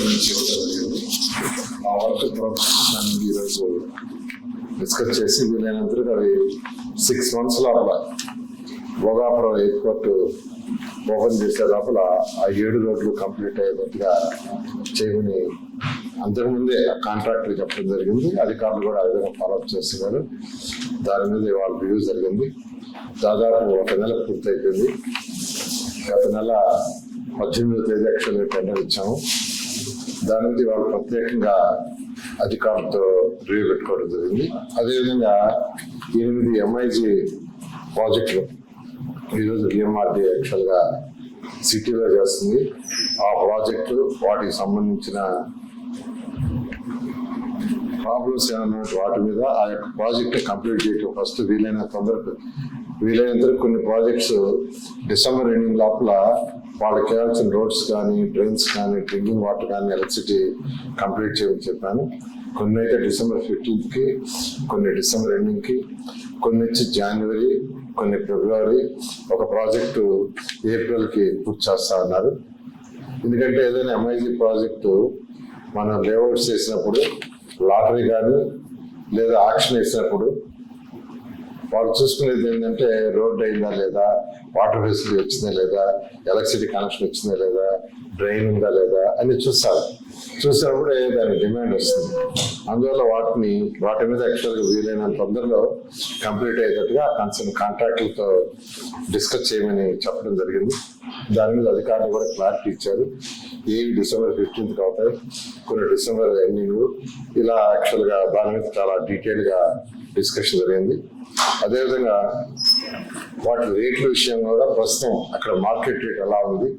గురించి వర్క్ ఈరోజు డిస్కస్ చేసి వీలైనంతగా అవి సిక్స్ మంత్స్ లోపల భోగాపురం ఎయిర్పోర్ట్ ఓపెన్ చేసే లోపల ఆ ఏడు రోడ్లు కంప్లీట్ అయ్యేటట్టుగా చేయమని అంతకుముందే కాంట్రాక్టర్ చెప్పడం జరిగింది. అధికారులు కూడా ఆ విధంగా ఫాలోఅప్ చేస్తున్నారు. దాని మీద ఇవాళ రివ్యూ జరిగింది. దాదాపు ఒక నెల పూర్తయిపోయింది. గత నెల పద్దెనిమిదో తేదీ యాక్చువల్గా టెండర్ ఇచ్చాము. దాని మీద వాళ్ళు ప్రత్యేకంగా అధికారులతో రివ్యూ పెట్టుకోవడం జరిగింది. అదేవిధంగా ఎనిమిది ఎంఐజీ ప్రాజెక్టులు ఈరోజు డిఎంఆర్డి యాక్చువల్గా సిటీలో చేస్తుంది. ఆ ప్రాజెక్టు వాటికి సంబంధించిన ప్రాబ్లమ్స్ ఏమైనా వాటి మీద ఆ యొక్క ప్రాజెక్ట్ కంప్లీట్ చేయటం ఫస్ట్ వీలైన తొందరకు వీలైనంత కొన్ని ప్రాజెక్ట్స్ డిసెంబర్ ఎండింగ్ లోపల వాళ్ళకి కావాల్సిన రోడ్స్ కానీ డ్రైన్స్ కానీ డ్రింకింగ్ వాటర్ కానీ ఎలక్ట్రిసిటీ కంప్లీట్ చేయమని చెప్పాను. కొన్ని అయితే డిసెంబర్ ఫిఫ్టీన్త్కి కొన్ని డిసెంబర్ ఎండింగ్కి కొన్ని వచ్చి జనవరి కొన్ని ఫిబ్రవరి ఒక ప్రాజెక్టు ఏప్రిల్కి పూర్తి చేస్తా ఉన్నారు. ఎందుకంటే ఏదైనా ఎంఐజీ ప్రాజెక్టు మనం లేఅవుట్స్ చేసినప్పుడు లాటరీ కానీ లేదా ఆక్షన్ వేసినప్పుడు వాళ్ళు చూసుకునేది ఏంటంటే రోడ్ అయిందా లేదా? వాటర్ ఫెసిలిటీ వచ్చిందా లేదా? ఎలక్ట్రిసిటీ కనెక్షన్ వచ్చిందా లేదా? డ్రైన్ ఉందా లేదా? అని చూస్తారు. చూసినప్పుడే దానికి డిమాండ్ వస్తుంది. అందువల్ల వాటిని వాటి మీద యాక్చువల్గా వీలైనంత తొందరలో కంప్లీట్ అయ్యేటట్టుగా కన్సర్న్ కాంట్రాక్టులతో డిస్కస్ చేయమని చెప్పడం జరిగింది. దాని మీద అధికారులు కూడా క్లారిటీ ఇచ్చారు. ఏవి డిసెంబర్ ఫిఫ్టీన్త్ అవుతాయి. కొన్ని డిసెంబర్ ఎండింగ్. ఇలా యాక్చువల్గా దాని మీద చాలా డీటెయిల్గా డిస్కషన్ జరిగింది. అదేవిధంగా వాటి రేట్ల విషయం కూడా ప్రస్తుతం అక్కడ మార్కెట్ రేట్ ఎలా ఉంది?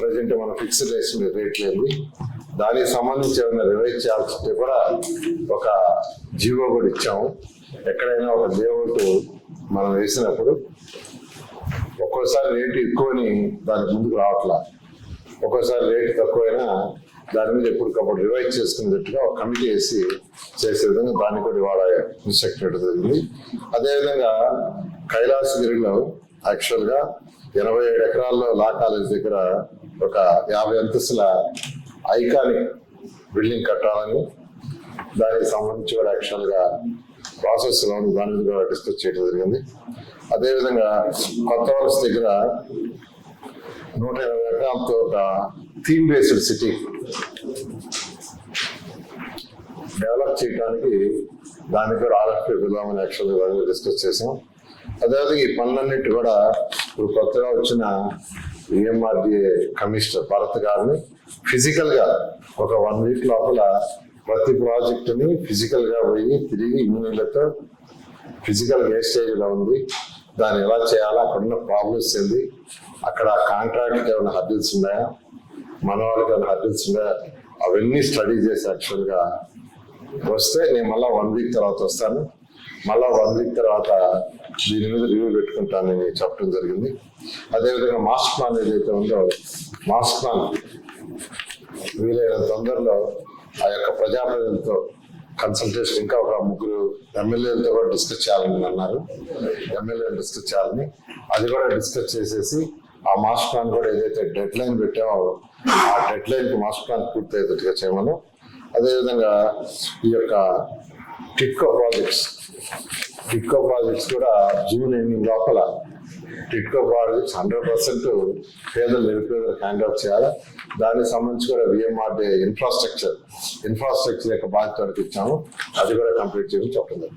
ప్రజెంట్ మనం ఫిక్స్డ్ రేట్స్ మీద రేట్ దానికి సంబంధించి ఏమైనా రివైజ్ చేయాల్సి ఉంటే కూడా ఒక జీవో కూడా ఇచ్చాము. ఎక్కడైనా ఒక లేఅవుట్ మనం వేసినప్పుడు ఒక్కోసారి రేటు ఎక్కువని దానికి ముందుకు రావట్లా. ఒక్కోసారి రేటు తక్కువైనా దాని మీద ఎప్పటికప్పుడు రివైజ్ చేసుకునేటట్టుగా ఒక కమిటీ వేసి చేసే విధంగా దాన్ని కూడా ఇవాళ ఇన్స్ట్రక్ట్ చేయడం జరిగింది అదేవిధంగా కైలాసగిరిలో యాక్చువల్గా ఎనభై ఏడు ఎకరాల్లో లా కాలేజ్ దగ్గర ఒక యాభై అంతస్తుల ఐకానిక్ బిల్డింగ్ కట్టాలని దానికి సంబంధించి కూడా యాక్చువల్గా ప్రాసెస్లో దాని మీద కూడా డిస్కస్ చేయడం జరిగింది. అదేవిధంగా కొత్త వలస దగ్గర నూట ఇరవై ఎకరాలతో ఒక థీమ్ బేస్డ్ సిటీ డెవలప్ చేయడానికి దాని కూడా ఆర్ఎఫ్పీ పిలవమని యాక్చువల్గా డిస్కస్ చేసాం. అదేవిధంగా ఈ పనులన్నిటి కూడా ఇప్పుడు కొత్తగా వచ్చిన ఈఎంఆర్డిఏ కమిషనర్ భరత్ గారిని ఫిజికల్గా ఒక వన్ వీక్ లోపల ప్రతి ప్రాజెక్టుని ఫిజికల్గా పోయి తిరిగి ఇంజనీర్లతో ఫిజికల్ ఏ స్టేజ్లో ఉంది దాన్ని ఎలా చేయాలా అక్కడ ఉన్న ప్రాబ్లమ్స్ ఏంది అక్కడ కాంట్రాక్ట్ ఏమైనా హర్డిల్స్ ఉన్నాయా మన వాళ్ళకి అది హర్డిల్స్ అవన్నీ స్టడీ చేసి యాక్చువల్గా వస్తే నేను మళ్ళీ వన్ వీక్ తర్వాత వస్తాను. మళ్ళా వన్ వీక్ తర్వాత దీని మీద రివ్యూ పెట్టుకుంటానని చెప్పడం జరిగింది. అదేవిధంగా మాస్క్ ప్లాన్ ఏదైతే ఉందో మాస్క్ ప్లాన్ వీలైన తొందరలో ఆ యొక్క ప్రజాప్రతినిధులతో కన్సల్టేషన్ ఇంకా ఒక ముగ్గురు ఎమ్మెల్యేలతో కూడా డిస్కస్ చేయాలని అన్నారు. ఎమ్మెల్యేలు డిస్కస్ చేయాలని. అది కూడా డిస్కస్ చేసేసి ఆ మాస్టర్ ప్లాన్ కూడా ఏదైతే డెడ్ లైన్ పెట్టామో ఆ డెడ్ లైన్కి మాస్టర్ ప్లాన్ పూర్తయ్యేటట్టుగా చేయమను. అదేవిధంగా ఈ యొక్క టిట్కో ప్రాజెక్ట్స్ టిట్కో ప్రాజెక్ట్స్ కూడా జూన్ ఎండింగ్ లోపల టిట్కో ప్రాజెక్ట్స్ హండ్రెడ్ పర్సెంట్ పేదలు నిరుపేదలకు హ్యాండ్ అవుట్ చేయాలి. దానికి సంబంధించి కూడా విఎంఆర్డీ ఇన్ఫ్రాస్ట్రక్చర్ ఇన్ఫ్రాస్ట్రక్చర్ యొక్క బాధ్యత ఇచ్చాము. అది కూడా కంప్లీట్ చేయడం చెప్పడం.